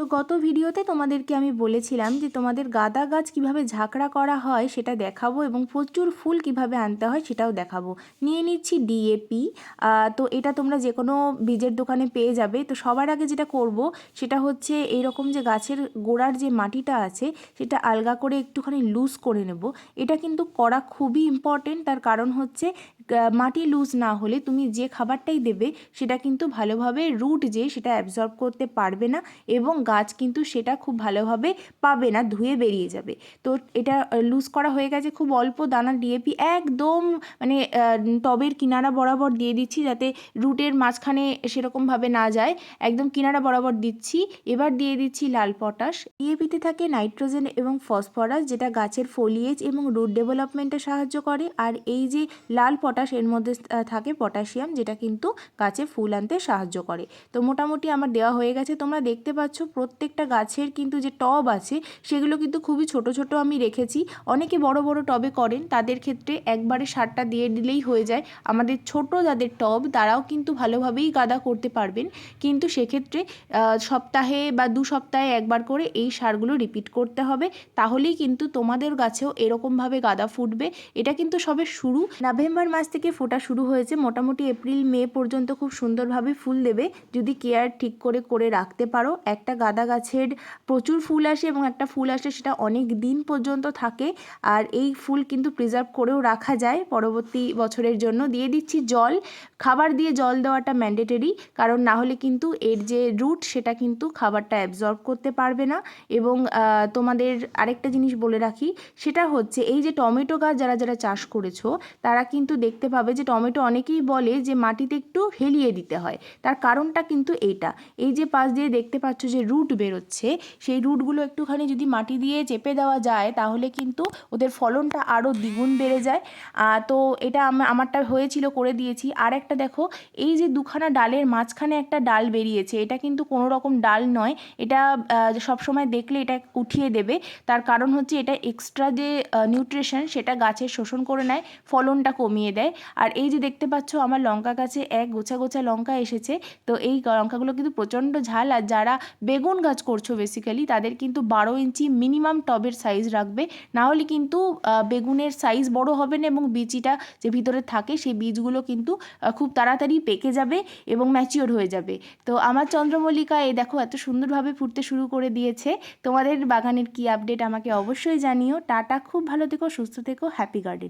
তো গত ভিডিওতে তোমাদেরকে আমি বলেছিলাম যে তোমাদের গাঁদা গাছ কীভাবে ঝাঁকড়া করা হয় সেটা দেখাবো এবং প্রচুর ফুল কীভাবে আনতে হয় সেটাও দেখাবো। নিয়ে নিচ্ছি ডিএপি তো এটা তোমরা যে কোনো বীজের দোকানে পেয়ে যাবে। তো সবার আগে যেটা করব সেটা হচ্ছে এইরকম যে গাছের গোড়ার যে মাটিটা আছে সেটা আলগা করে একটুখানি লুজ করে নেব। এটা কিন্তু করা খুবই ইম্পর্টেন্ট তার কারণ হচ্ছে মাটি লুজ না হলে তুমি যে খাবারটাই দেবে সেটা কিন্তু ভালোভাবে রুট যে সেটা অ্যাবজর্ব করতে পারবে না এবং গাছ কিন্তু সেটা খুব ভালোভাবে পাবে না, ধুয়ে বেরিয়ে যাবে। তো এটা লুজ করা হয়ে গেছে খুব অল্প দানা ডিএপি একদম মানে টবের কিনারা বরাবর দিয়ে দিচ্ছি যাতে রুটের মাঝখানে সেরকমভাবে না যায়। একদম কিনারা বরাবর দিচ্ছি। এবার দিয়ে দিচ্ছি লাল পটাশ। ডিএপিতে থাকে নাইট্রোজেন এবং ফসফরাস, যেটা গাছের ফোলিয়েজ এবং রুট ডেভেলপমেন্টে সাহায্য করে। আর এই যে লাল পটাশ, এর মধ্যে থাকে পটাশিয়াম, যেটা কিন্তু গাছে ফুল আনতে সাহায্য করে। তো মোটামুটি আমার দেওয়া হয়ে গেছে। তোমরা দেখতে পাচ্ছ প্রত্যেকটা গাছের কিন্তু যে টব আছে, সেগুলো কিন্তু খুবই ছোট ছোট আমি রেখেছি। অনেকে বড় বড় টবে করেন, তাদের ক্ষেত্রে একবারে সারটা দিয়ে দিলেই হয়ে যায়। আমাদের ছোট যাদের টব, তারাও কিন্তু ভালোভাবেই গাদা করতে পারবেন। কিন্তু সেক্ষেত্রে সপ্তাহে বা দু সপ্তাহে একবার করে এই সারগুলো রিপিট করতে হবে। তাহলেই কিন্তু তোমাদের গাছেও এরকমভাবে গাদা ফুটবে। এটা কিন্তু সবে শুরু। নভেম্বর মাস থেকে ফোটা শুরু হয়েছে। মোটামুটি এপ্রিল, মে পর্যন্ত খুব সুন্দরভাবে ফুল দেবে। যদি কেয়ার ঠিক করে করে রাখতে পারো, একটা গাছের প্রচুর ফুল আসে এবং একটা ফুল আসে সেটা অনেক দিন পর্যন্ত থাকে। আর এই ফুল কিন্তু প্রিজার্ভ করেও রাখা যায়। পরবর্তী বছরের জন্য দিয়ে দিচ্ছি জল। খাবার দিয়ে জল দেওয়াটা ম্যান্ডেটরি কারণ না হলে কিন্তু এর যে রুট সেটা কিন্তু খাবারটা অ্যাবজর্ব করতে পারবে না। এবং তোমাদের আরেকটা জিনিস বলে রাখি, সেটা হচ্ছে এই যে টমেটো গাছ যারা যারা চাষ করেছ, তারা কিন্তু দেখতে পাবে যে টমেটো অনেকেই বলে যে মাটিতে একটু হেলিয়ে দিতে হয়। তার কারণটা কিন্তু এইটা। এই যে পাশ দিয়ে দেখতে পাচ্ছ যে রুট বেরোচ্ছে, সেই রুটগুলো একটুখানি যদি মাটি দিয়ে চেপে দেওয়া যায়, তাহলে কিন্তু ওদের ফলনটা আরও দ্বিগুণ বেড়ে যায়। তো এটা আমারটা হয়েছিল, করে দিয়েছি। আর একটা দেখো, এই যে দুখানা ডালের মাঝখানে একটা ডাল বেরিয়েছে, এটা কিন্তু কোনো রকম ডাল নয়, এটা সবসময় দেখলে এটা উঠিয়ে দেবে। তার কারণ হচ্ছে এটা এক্সট্রা যে নিউট্রিশন সেটা গাছের শোষণ করে নেয়, ফলনটা কমিয়ে দেয়। আর এই যে দেখতে পাচ্ছ, আমার লঙ্কা গাছে এক গোছা গোছা লঙ্কা এসেছে, তো এই লঙ্কাগুলো কিন্তু প্রচণ্ড ঝাল, আর যারা বেগুন গাছ করছ বেসিক্যালি তাদের কিন্তু বারো ইঞ্চি মিনিমাম টবের সাইজ রাখবে। না হলে কিন্তু বেগুনের সাইজ বড় হবে না এবং বিচিটা যে ভিতরে থাকে, সেই বীজগুলো কিন্তু খুব তাড়াতাড়ি পেকে যাবে এবং ম্যাচিওর হয়ে যাবে। তো আমার চন্দ্রমল্লিকা, এই দেখো, এত সুন্দরভাবে ফুটতে শুরু করে দিয়েছে। তোমাদের বাগানের কি আপডেট আমাকে অবশ্যই জানিও। টাটা, খুব ভালো থেকো, সুস্থ থেকো হ্যাপি গার্ডেন